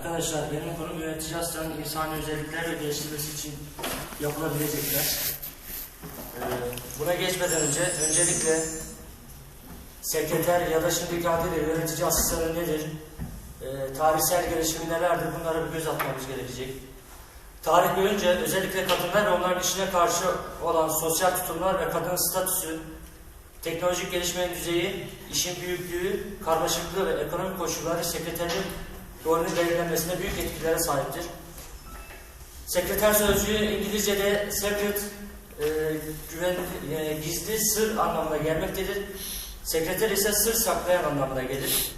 Arkadaşlar benim konum yönetici hastanın insani özellikler ve geliştirmesi için yapılabilecekler. Ee, buna geçmeden önce öncelikle sekreter ya da şimdiki adıyla yönetici asistanı nedir? Ee, tarihsel gelişimi nelerdir? Bunlara bir göz atmamız gerekecek. Tarih boyunca özellikle kadınlar ve onların işine karşı olan sosyal tutumlar ve kadın statüsü, teknolojik gelişmenin düzeyi, işin büyüklüğü, karmaşıklığı ve ekonomik koşulları sekreterin rolünün belirlenmesine büyük etkilere sahiptir. Sekreter sözcüğü İngilizce'de secret, e, güven, e, gizli, sır anlamına gelmektedir. Sekreter ise sır saklayan anlamına gelir.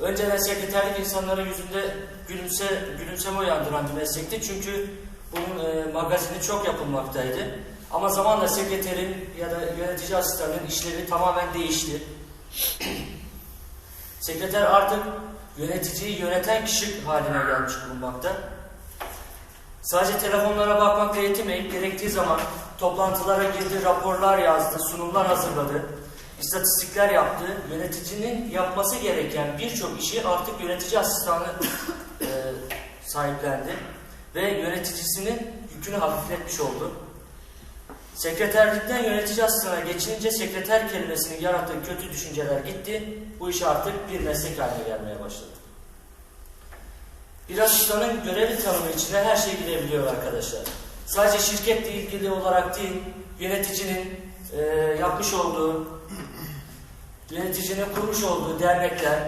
Önceden sekreterlik insanların yüzünde gülümse, gülümseme uyandıran bir meslekti. Çünkü bunun e, magazini çok yapılmaktaydı. Ama zamanla sekreterin ya da yönetici asistanın işleri tamamen değişti. Sekreter artık yöneticiyi yöneten kişi haline gelmiş bulunmakta. Sadece telefonlara bakmakla yetinmeyip gerektiği zaman toplantılara girdi, raporlar yazdı, sunumlar hazırladı, istatistikler yaptı. Yöneticinin yapması gereken birçok işi artık yönetici asistanı e, sahiplendi ve yöneticisinin yükünü hafifletmiş oldu. Sekreterlikten yönetici asistanına geçince sekreter kelimesinin yarattığı kötü düşünceler gitti. Bu iş artık bir meslek haline gelmeye başladı. Bir asistanın görevi tanımı içine her şey girebiliyor arkadaşlar. Sadece şirketle ilgili olarak değil, yöneticinin e, yapmış olduğu, yöneticinin kurmuş olduğu dernekler,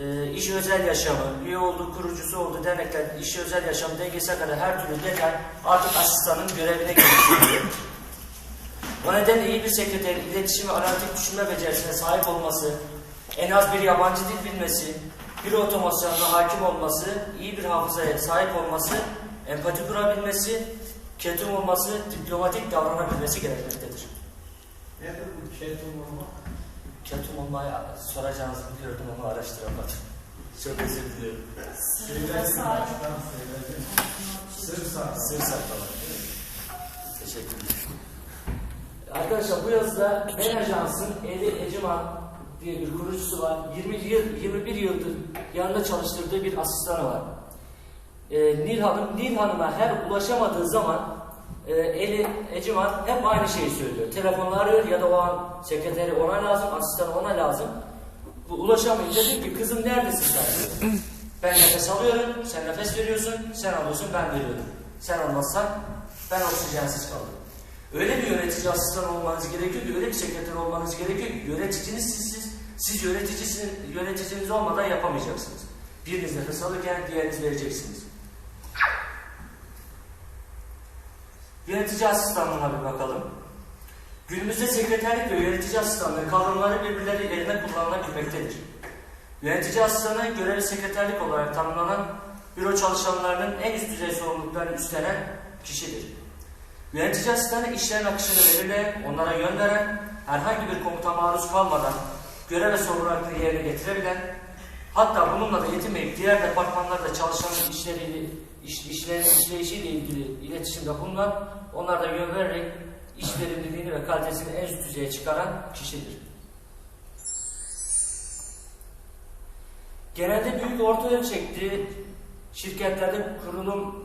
e, iş özel yaşamı, üye olduğu kurucusu olduğu dernekler, iş özel yaşamı dengesine kadar her türlü detay artık asistanın görevine geçiyor. O nedenle iyi bir sekreter iletişim ve analitik düşünme becerisine sahip olması, en az bir yabancı dil bilmesi, bir otomasyonuna hakim olması, iyi bir hafızaya sahip olması, empati kurabilmesi, ketum olması, diplomatik davranabilmesi gerekmektedir. Nedir bu ketum olmak? Ketum olmayı soracağınızı biliyordum ama araştıramadım. Çok özür diliyorum. Söyledim baştan söyledim. Sır saklamak. Teşekkür ederim. Arkadaşlar bu yazıda Ben Ajans'ın Eli Eceman diye bir kurucusu var. 20 yıl, 21 yıldır yanında çalıştırdığı bir asistanı var. Ee, Nil Hanım, Nil Hanım'a her ulaşamadığı zaman e, Eli Eceman hep aynı şeyi söylüyor. Telefonla arıyor ya da o an sekreteri ona lazım, asistanı ona lazım. Bu ulaşamayınca diyor ki kızım neredesin sen? Ben nefes alıyorum, sen nefes veriyorsun, sen alıyorsun, ben veriyorum. Sen olmazsan ben oksijensiz kalırım. Öyle bir yönetici asistan olmanız gerekiyor ki, öyle bir sekreter olmanız gerekiyor ki yöneticiniz sizsiz, siz yöneticisiniz, yöneticiniz olmadan yapamayacaksınız. Biriniz nefes alırken diğeriniz vereceksiniz. Yönetici asistanlığına bir bakalım. Günümüzde sekreterlik ve yönetici asistanlığı kavramları birbirleri yerine kullanılabilmektedir. Yönetici asistanı görevi sekreterlik olarak tanımlanan büro çalışanlarının en üst düzey sorumluluklarını üstlenen kişidir. Yönetici asistanı işlerin akışını belirleyen, onlara yön herhangi bir komuta maruz kalmadan görev ve sorumlulukları yerine getirebilen, hatta bununla da yetinmeyip diğer departmanlarda çalışanın işleriyle, iş, işlerin işleyişiyle ilgili iletişimde bulunan, onlara yön vererek iş verimliliğini ve kalitesini en üst düzeye çıkaran kişidir. Genelde büyük orta ölçekli şirketlerde kurulum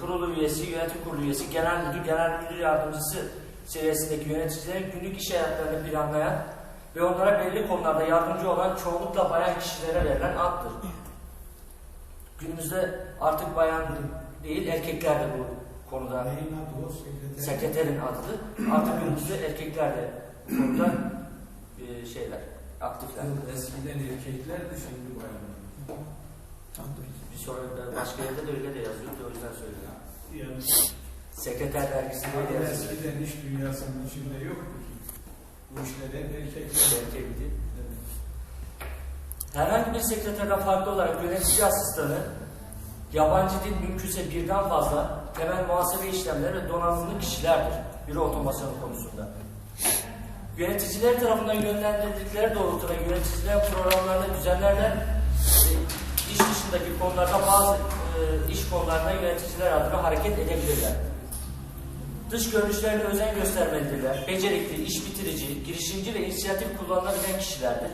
kurulu üyesi, yönetim kurulu üyesi, genel müdür, genel müdür yardımcısı seviyesindeki yöneticilerin günlük iş hayatlarını planlayan ve onlara belli konularda yardımcı olan çoğunlukla bayan kişilere verilen addır. Günümüzde artık bayan değil, erkekler de bu konuda Neyin adı o sekreter? sekreterin adıdır. Artık günümüzde erkekler de bu konuda e, şeyler, aktifler. Eskiden erkeklerdi şimdi bayanlar. Bir sonra başka yerde de öyle de yazıyor o yüzden söylüyorum. Yani Sekreter dergisinde öyle ama yazıyor. eskiden iş dünyasının içinde yoktu ki. Bu işler hep erkekler. Erkekti. Evet. Herhangi bir sekreterden farklı olarak yönetici asistanı, yabancı dil mümkünse birden fazla temel muhasebe işlemleri ve donanımlı kişilerdir büro otomasyonu konusunda. Yöneticiler tarafından yönlendirdikleri doğrultuda yöneticiler programlarını düzenlerler dışındaki konularda bazı e, iş konularında yöneticiler adına hareket edebilirler. Dış görünüşlerine özen göstermelidirler. Becerikli, iş bitirici, girişimci ve inisiyatif kullanılabilen kişilerdir.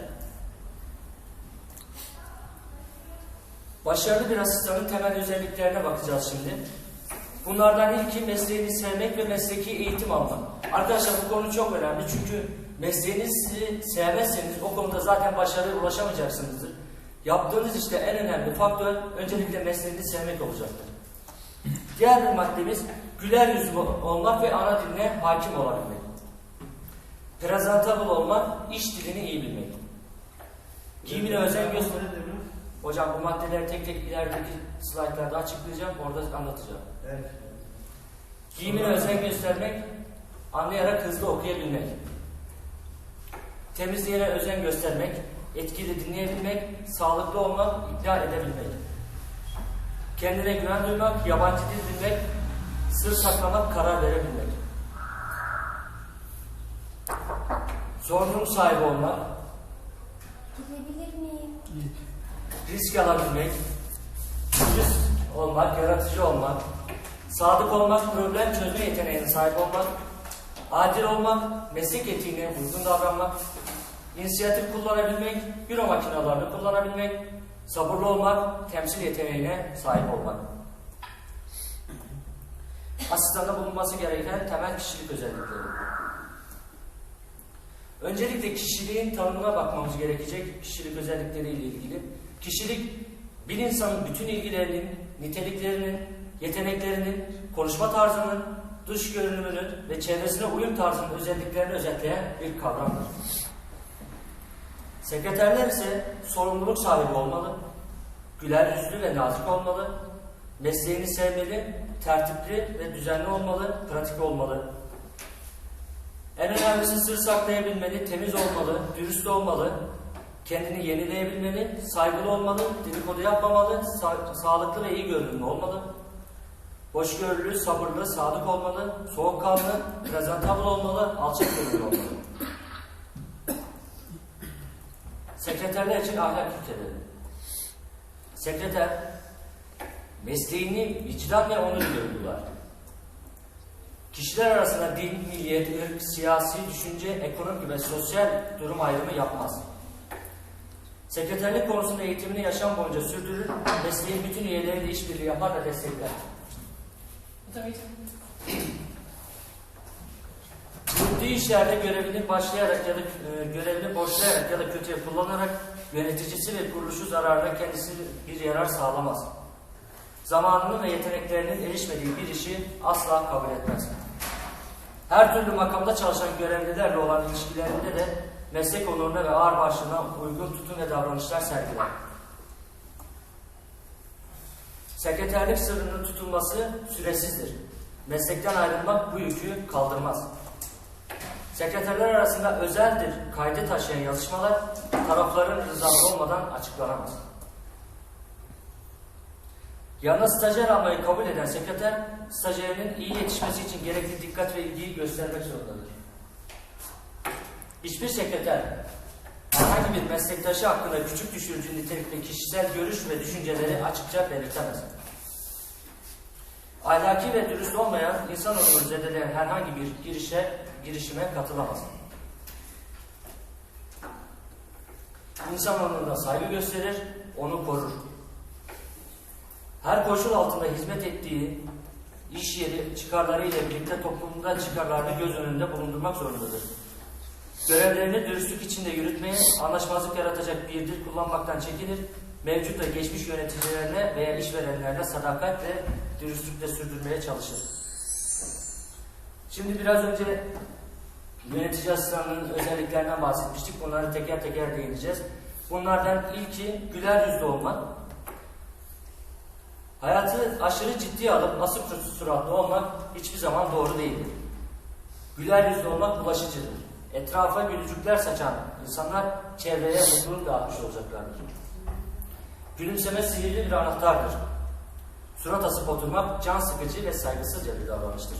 Başarılı bir asistanın temel özelliklerine bakacağız şimdi. Bunlardan ilki mesleğini sevmek ve mesleki eğitim almak. Arkadaşlar bu konu çok önemli çünkü mesleğinizi sevmezseniz o konuda zaten başarıya ulaşamayacaksınızdır. Yaptığınız işte en önemli faktör öncelikle mesleğinizi sevmek olacaktır. Diğer bir maddemiz güler yüzlü olmak ve ana diline hakim olabilmek. Presentable olmak, iş dilini iyi bilmek. Giyimine özen göster. Hocam bu maddeleri tek tek ilerideki slaytlarda açıklayacağım, orada anlatacağım. Evet. Giyimine özen göstermek, anlayarak hızlı okuyabilmek. Temizliğine özen göstermek, etkili dinleyebilmek, sağlıklı olmak, ikna edebilmek. Kendine güven duymak, yabancı dil bilmek, sır saklamak, karar verebilmek. Sorumluluk sahibi olmak, Gidebilir miyim? risk alabilmek, dürüst olmak, yaratıcı olmak, sadık olmak, problem çözme yeteneğine sahip olmak, adil olmak, meslek etiğine uygun davranmak, inisiyatif kullanabilmek, büro makinalarını kullanabilmek, sabırlı olmak, temsil yeteneğine sahip olmak. Asistanda bulunması gereken temel kişilik özellikleri. Öncelikle kişiliğin tanımına bakmamız gerekecek kişilik özellikleriyle ilgili. Kişilik bir insanın bütün ilgilerinin, niteliklerinin, yeteneklerinin, konuşma tarzının, dış görünümünün ve çevresine uyum tarzının özelliklerini özetleyen bir kavramdır. Sekreterler ise sorumluluk sahibi olmalı, güler yüzlü ve nazik olmalı, mesleğini sevmeli, tertipli ve düzenli olmalı, pratik olmalı, en önemlisi sır saklayabilmeli, temiz olmalı, dürüst olmalı, kendini yenileyebilmeli, saygılı olmalı, dedikodu yapmamalı, sa- sağlıklı ve iyi görünümlü olmalı, hoşgörülü, sabırlı, sadık olmalı, soğukkanlı, prezentable olmalı, alçak gönüllü olmalı. Sekreterler için ahlak ilkeleri. Sekreter, mesleğini vicdan ve onur görürler. Kişiler arasında din, milliyet, ırk, siyasi, düşünce, ekonomik ve sosyal durum ayrımı yapmaz. Sekreterlik konusunda eğitimini yaşam boyunca sürdürür, mesleğin bütün üyeleriyle işbirliği yapar ve destekler. Yürüttüğü işlerde görevini başlayarak ya da e, görevini boşlayarak ya da kötüye kullanarak yöneticisi ve kuruluşu zararına kendisi bir yarar sağlamaz. Zamanının ve yeteneklerinin erişmediği bir işi asla kabul etmez. Her türlü makamda çalışan görevlilerle olan ilişkilerinde de meslek onuruna ve ağır başlığına uygun tutum ve davranışlar sergiler. Sekreterlik sırrının tutulması süresizdir. Meslekten ayrılmak bu yükü kaldırmaz. Sekreterler arasında özeldir kaydı taşıyan yazışmalar tarafların rızası olmadan açıklanamaz. Yanına stajyer almayı kabul eden sekreter, stajyerinin iyi yetişmesi için gerekli dikkat ve ilgiyi göstermek zorundadır. Hiçbir sekreter, herhangi bir meslektaşı hakkında küçük düşürücü nitelikte kişisel görüş ve düşünceleri açıkça belirtemez. Ahlaki ve dürüst olmayan, insan onurunu zedeleyen herhangi bir girişe, girişime katılamaz. İnsan onuruna saygı gösterir, onu korur her koşul altında hizmet ettiği iş yeri çıkarları ile birlikte toplumda çıkarlarını göz önünde bulundurmak zorundadır. Görevlerini dürüstlük içinde yürütmeye, anlaşmazlık yaratacak bir dil kullanmaktan çekinir, mevcut ve geçmiş yöneticilerine veya işverenlerine sadakat ve dürüstlükle sürdürmeye çalışır. Şimdi biraz önce yönetici asistanlığının özelliklerinden bahsetmiştik. Bunları teker teker değineceğiz. Bunlardan ilki güler yüzlü olmak. Hayatı aşırı ciddiye alıp asık suratlı olmak hiçbir zaman doğru değildir. Güler yüzlü olmak bulaşıcıdır. Etrafa gülücükler saçan insanlar çevreye mutluluk dağıtmış olacaklardır. Gülümseme sihirli bir anahtardır. Surat asıp oturmak can sıkıcı ve saygısızca bir davranıştır.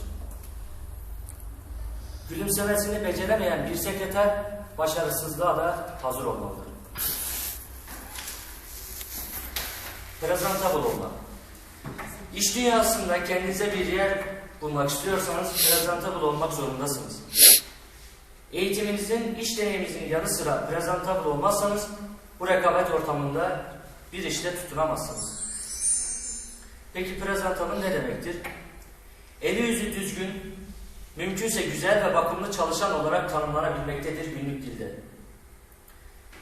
Gülümsemesini beceremeyen bir sekreter başarısızlığa da hazır olmalıdır. Presentable olmak. İş dünyasında kendinize bir yer bulmak istiyorsanız presentable olmak zorundasınız. Eğitiminizin, iş deneyiminizin yanı sıra presentable olmazsanız bu rekabet ortamında bir işte tutunamazsınız. Peki prezentabıl ne demektir? Eli yüzü düzgün, mümkünse güzel ve bakımlı çalışan olarak tanımlanabilmektedir günlük dilde.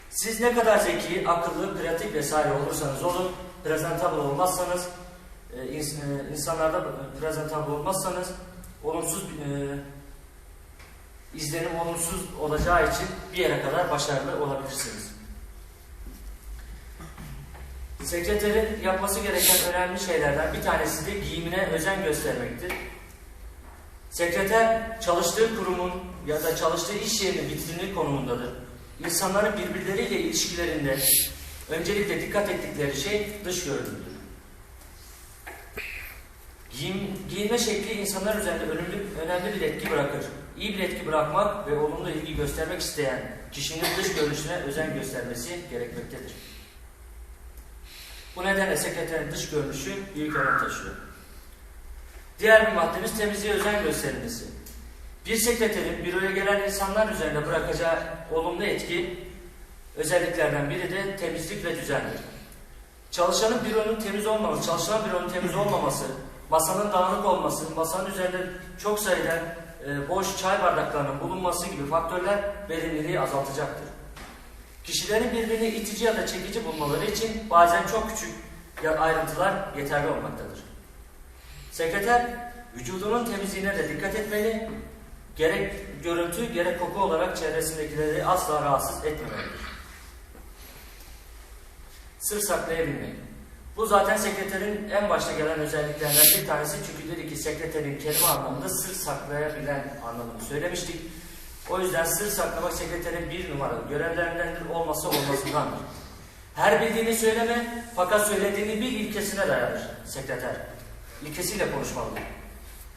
Siz ne kadar zeki, akıllı, pratik vesaire olursanız olun, presentable olmazsanız, e, e, insanlarda presentable olmazsanız, olumsuz e, izlenim olumsuz olacağı için bir yere kadar başarılı olabilirsiniz. Sekreterin yapması gereken önemli şeylerden bir tanesi de giyimine özen göstermektir. Sekreter çalıştığı kurumun ya da çalıştığı iş yerinin vitrini konumundadır. İnsanların birbirleriyle ilişkilerinde öncelikle dikkat ettikleri şey dış görünümdür. Giyim, giyinme şekli insanlar üzerinde önemli, önemli bir etki bırakır. İyi bir etki bırakmak ve olumlu ilgi göstermek isteyen kişinin dış görünüşüne özen göstermesi gerekmektedir. Bu nedenle sekreterin dış görünüşü büyük önem taşıyor. Diğer bir maddemiz temizliğe özen gösterilmesi. Bir sekreterin büroya gelen insanlar üzerinde bırakacağı olumlu etki özelliklerden biri de temizlik ve düzendir. Çalışanın büronun temiz olmaması, çalışan büronun temiz olmaması, masanın dağınık olması, masanın üzerinde çok sayıda e, boş çay bardaklarının bulunması gibi faktörler verimliliği azaltacaktır. Kişilerin birbirini itici ya da çekici bulmaları için bazen çok küçük ayrıntılar yeterli olmaktadır. Sekreter, vücudunun temizliğine de dikkat etmeli, gerek görüntü gerek koku olarak çevresindekileri asla rahatsız etmemelidir. Sır saklayabilmek. Bu zaten sekreterin en başta gelen özelliklerinden bir tanesi çünkü dedi ki sekreterin kelime anlamında sır saklayabilen anlamını söylemiştik. O yüzden sır saklamak sekreterin bir numaralı görevlerindendir, olması olmasındandır. Her bildiğini söyleme fakat söylediğini bir ilkesine dayanır sekreter. İlkesiyle konuşmalıdır.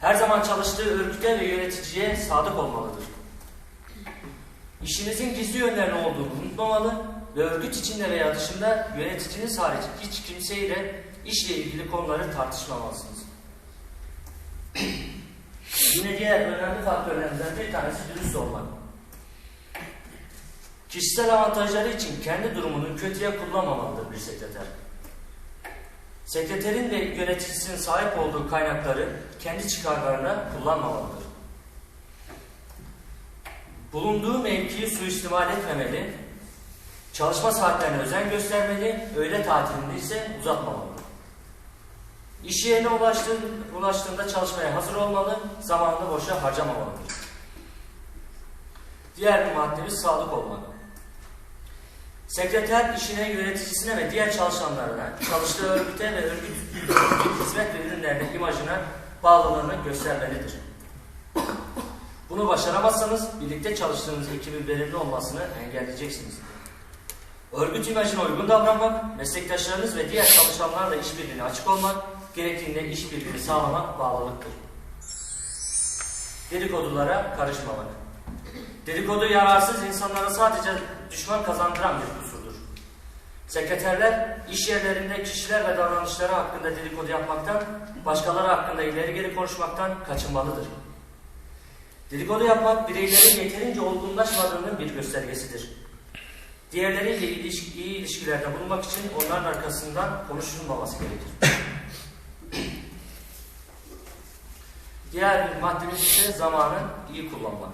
Her zaman çalıştığı örgüte ve yöneticiye sadık olmalıdır. İşinizin gizli yönlerine olduğunu unutmamalı ve örgüt içinde veya dışında yöneticiniz hariç hiç kimseyle işle ilgili konuları tartışmamalısınız. Yine diğer önemli faktörlerimizden bir tanesi dürüst olmak. Kişisel avantajları için kendi durumunu kötüye kullanmamalıdır bir sekreter. Sekreterin ve yöneticisinin sahip olduğu kaynakları kendi çıkarlarına kullanmamalıdır. Bulunduğu mevkiyi suistimal etmemeli, çalışma saatlerine özen göstermeli, öğle tatilinde ise uzatmamalıdır. İş yerine ulaştığın, ulaştığında çalışmaya hazır olmalı, zamanını boşa harcamamalıdır. Diğer bir maddemiz sağlık olmak. Sekreter işine, yöneticisine ve diğer çalışanlarına, çalıştığı örgüte ve örgüt hizmet ve ürünlerine, imajına bağlılığını göstermelidir. Bunu başaramazsanız birlikte çalıştığınız ekibin verimli olmasını engelleyeceksiniz. Örgüt imajına uygun davranmak, meslektaşlarınız ve diğer çalışanlarla işbirliğine açık olmak, gerektiğinde işbirliğini sağlamak bağlılıktır. Dedikodulara karışmamak. Dedikodu yararsız insanlara sadece düşman kazandıran bir kusurdur. Sekreterler iş yerlerinde kişiler ve davranışları hakkında dedikodu yapmaktan, başkaları hakkında ileri geri konuşmaktan kaçınmalıdır. Dedikodu yapmak bireylerin yeterince olgunlaşmadığının bir göstergesidir. Diğerleriyle ilişki, iyi ilişkilerde bulunmak için onların arkasından konuşulmaması gerekir. Diğer bir maddemiz ise zamanı iyi kullanmak.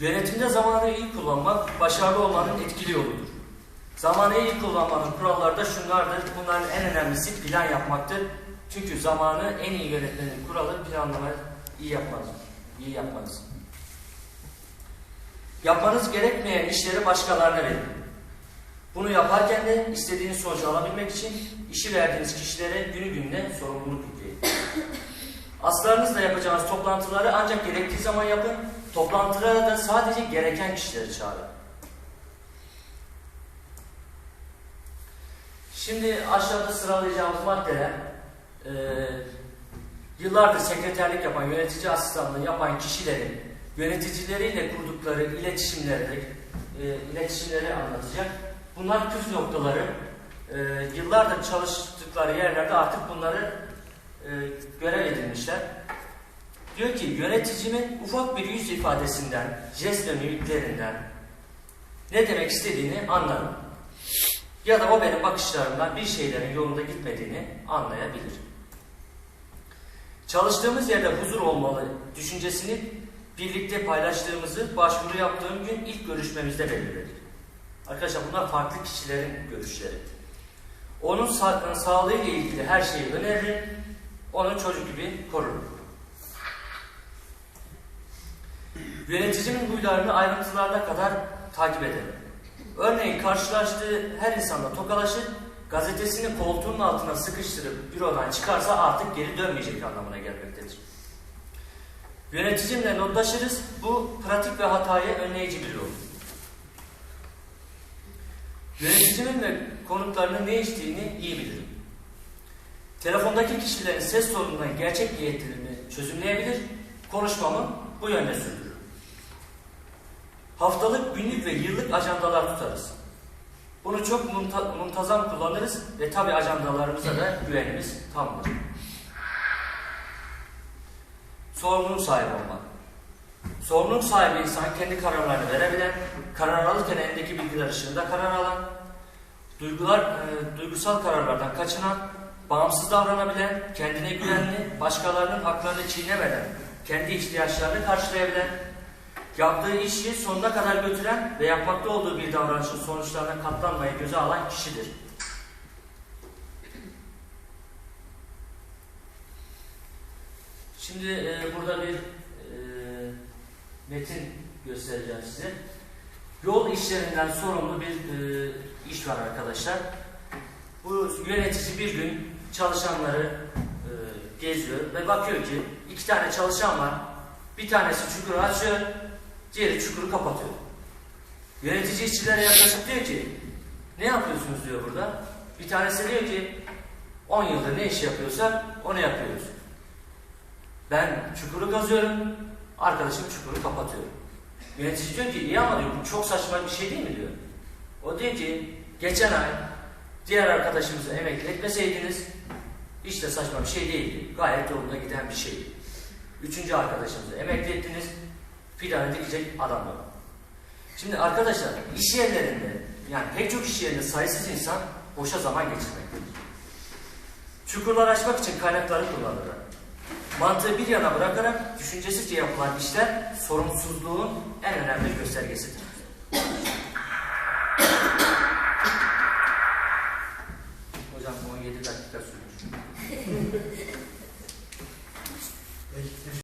Yönetimde zamanı iyi kullanmak, başarılı olmanın etkili yoludur. Zamanı iyi kullanmanın kuralları da şunlardır. Bunların en önemlisi plan yapmaktır. Çünkü zamanı en iyi yönetmenin kuralı planlamayı iyi yapmanız. İyi yapmanız. Yapmanız gerekmeyen işleri başkalarına verin. Bunu yaparken de istediğiniz sonucu alabilmek için işi verdiğiniz kişilere günü gününe sorumluluk yükleyin. Aslarınızla yapacağınız toplantıları ancak gerektiği zaman yapın. Toplantılara da sadece gereken kişileri çağırın. Şimdi aşağıda sıralayacağımız maddeler e, yıllardır sekreterlik yapan, yönetici asistanlığı yapan kişilerin yöneticileriyle kurdukları iletişimleri, e, iletişimleri anlatacak. Bunlar püf noktaları. E, yıllardır çalıştıkları yerlerde artık bunları e, görev edinmişler. Diyor ki yöneticimin ufak bir yüz ifadesinden, jest ve mimiklerinden ne demek istediğini anlarım. ya da o benim bakışlarımdan bir şeylerin yolunda gitmediğini anlayabilir. Çalıştığımız yerde huzur olmalı düşüncesini birlikte paylaştığımızı başvuru yaptığım gün ilk görüşmemizde belirledik. Arkadaşlar bunlar farklı kişilerin görüşleri. Onun sa sağlığı ile ilgili her şeyi öneririm, onu çocuk gibi korurum. Yöneticimin huylarını ayrıntılarına kadar takip ederim. Örneğin karşılaştığı her insanla tokalaşır, gazetesini koltuğunun altına sıkıştırıp bürodan çıkarsa artık geri dönmeyecek anlamına gelmektedir. Yöneticimle notlaşırız, bu pratik ve hatayı önleyici bir yol. Yöneticimin ve konuklarının ne içtiğini iyi bilirim. Telefondaki kişilerin ses sorunundan gerçek niyetlerini çözümleyebilir, konuşmamı bu yönde sürdürürüm. Haftalık, günlük ve yıllık ajandalar tutarız. Bunu çok munta- muntazam kullanırız ve tabi ajandalarımıza da güvenimiz tamdır. Sorumluluk sahibi olmak. Sorumluluk sahibi insan kendi kararlarını verebilen, karar alırken elindeki bilgiler ışığında karar alan, duygular, e, duygusal kararlardan kaçınan, bağımsız davranabilen, kendine güvenli, başkalarının haklarını çiğnemeden, kendi ihtiyaçlarını karşılayabilen, yaptığı işi sonuna kadar götüren ve yapmakta olduğu bir davranışın sonuçlarına katlanmayı göze alan kişidir. Şimdi e, burada bir e, metin göstereceğim size. Yol işlerinden sorumlu bir e, iş var arkadaşlar. Bu yönetici bir gün çalışanları e, geziyor ve bakıyor ki iki tane çalışan var. Bir tanesi çukuru açıyor, diğeri çukuru kapatıyor. Yönetici işçilere yaklaşıp diyor ki ne yapıyorsunuz diyor burada. Bir tanesi diyor ki 10 yıldır ne iş yapıyorsak onu yapıyoruz. Ben çukuru kazıyorum, arkadaşım çukuru kapatıyor. Yönetici diyor ki iyi ama diyor bu çok saçma bir şey değil mi diyor. O diyor ki geçen ay diğer arkadaşımızı emekli etmeseydiniz hiç de saçma bir şey değildi. Gayet yolunda giden bir şeydi. Üçüncü arkadaşımızı emekli ettiniz, fidanı dikecek adam. Şimdi arkadaşlar iş yerlerinde yani pek çok iş yerinde sayısız insan boşa zaman geçirmektedir. Çukurlar açmak için kaynakları kullanırlar. Mantığı bir yana bırakarak düşüncesizce yapılan işler sorumsuzluğun en önemli göstergesidir.